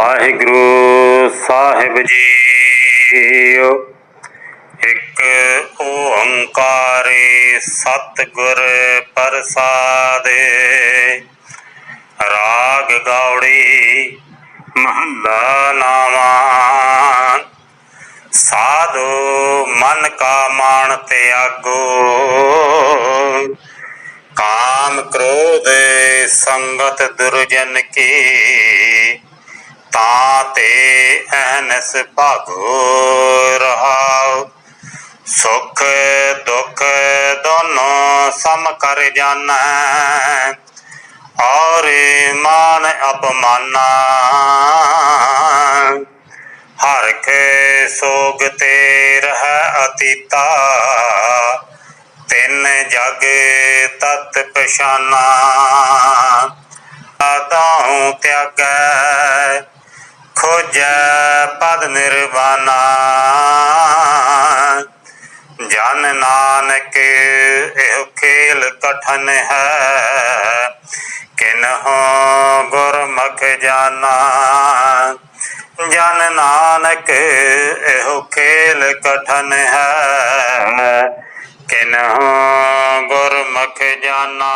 ਵਾਹਿਗੁਰੂ ਸਾਹਿਬ ਜੀ ਇੱਕ ਓੰਕਾਰੇ ਸਤਿਗੁਰ ਪ੍ਰਸਾਦਿ। ਰਾਗ ਗਾਉੜੀ ਮਹੱਲਾ ਨਾਵਾਂ। ਸਾਧੋ ਮਨ ਕਾ ਮਾਨ ਤਿਆਗੋ। ਕਾਮ ਕ੍ਰੋਧ ਸੰਗਤ ਦੁਰਜਨ ਕੀ। ਤਾਂ ਤੇ ਅਹਨਸ ਭਾਗੋ ਰਹਾਉ। ਸੁਖ ਦੁਖ ਦੋਨੋਂ ਸਮ ਕਰ ਜਾਣੈ ਔਰ ਮਾਨ ਅਪਮਾਨਾ। ਹਰ ਕੇ ਸੋਗ ਤੇ ਰਹਿ ਅਤੀਤਾ। ਤਿੰਨ ਜਗ ਤਤ ਪਛਾਨਾ। ਆਦਾਹੂ ਤਿਆਗੈ ਜੈ ਪਦ ਨਿਰਵਾਨਾ। ਜਨ ਨਾਨਕ ਇਹ ਖੇਲ ਕਠਨ ਹੈ। ਕਿਨਹੁ ਗੁਰਮੁਖ ਜਾਣਾ ਜਨ ਨਾਨਕ ਇਹੋ ਖੇਲ ਕਠਨ ਹੈ। ਕਿਨਹੁ ਗੁਰਮੁਖ ਜਾਣਾ